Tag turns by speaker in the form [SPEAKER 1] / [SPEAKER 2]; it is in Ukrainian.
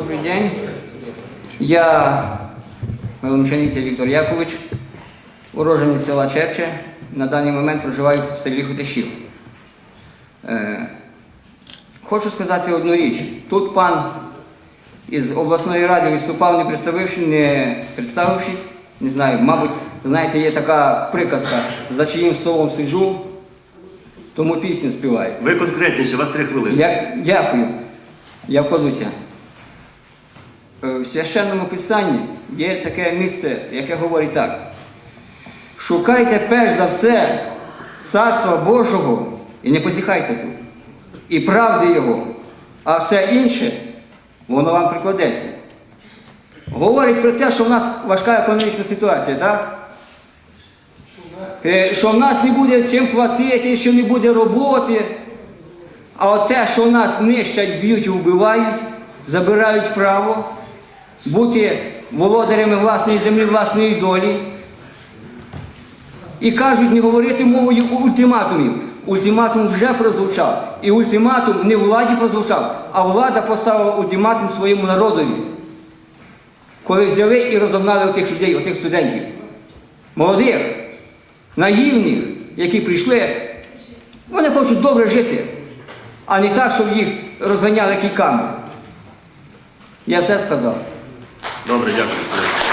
[SPEAKER 1] Добрий день. Я Меломчаниця Віктор Якович, уроженець села Черче. На даний момент проживаю в селі Хутишів. Е, хочу сказати одну річ. Тут пан із обласної ради виступав, не представивши, не представившись. Не знаю, мабуть, знаєте, є така приказка, за чиїм столом сиджу, тому пісню співаю.
[SPEAKER 2] Ви конкретніше, у вас три хвилини.
[SPEAKER 1] Я, дякую. Я вкладуся. Е, В священному писанні є таке місце, яке говорить так. Шукайте перш за все Царства Божого і не позіхайте тут. І правди Його, а все інше, воно вам прикладеться. Говорить про те, що в нас важка економічна ситуація, так? Е, Що в нас не буде чим платити, що не буде роботи. А те, що в нас нищать, б'ють і вбивають, забирають право бути володарями власної землі, власної долі. І кажуть не говорити мовою ультиматумів. Ультиматум вже прозвучав. І ультиматум не владі прозвучав, а влада поставила ультиматум своєму народові. Коли взяли і розогнали отих людей, отих студентів. Молодих, наївних, які прийшли, вони хочуть добре жити, а не так, щоб їх розганяли кійками. Я все сказав.
[SPEAKER 2] Добре, дякую.